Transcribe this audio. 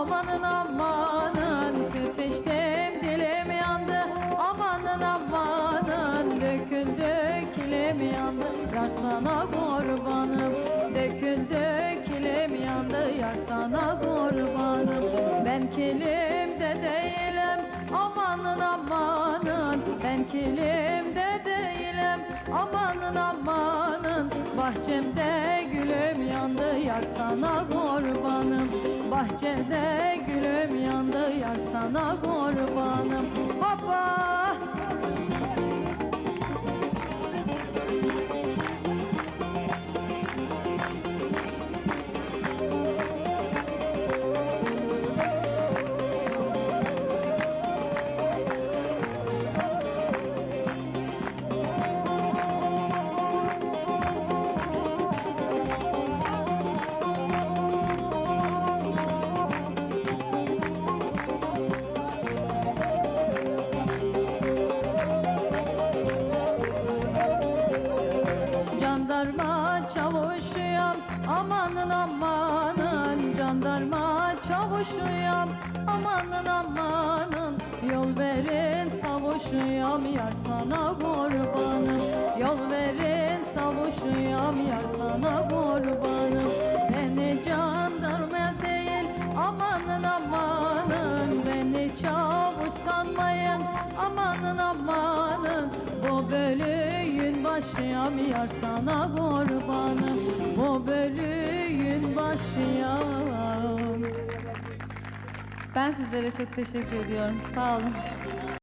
Amanın amanın. Süt içtim dilim yandı Amanın amanın. Döküldü kilim yandı Yar sana kurbanım. Döküldü kilim yandı Yar sana kurbanım. Ben kilimde değilim Amanın amanın. Ben kilimde değilim Amanın amanın. Bahçemde yandı Yar sana kurbanım. Bahçede gülüm yandı Yar sana kurbanım. Baba çavuşuyam. Amanın amanın Jandarma çavuşuyam. Amanın amanın Yol verin savuşuyam yar sana kurbanım. Yol verin savuşuyam yar sana kurbanım. Beni jandarma değil amanın amanın. Beni çavuş sanmayın amanın amanın başıyam yar sana kurbanım Bu bölüğün başıyam Ben sizlere çok teşekkür ediyorum. Sağ olun.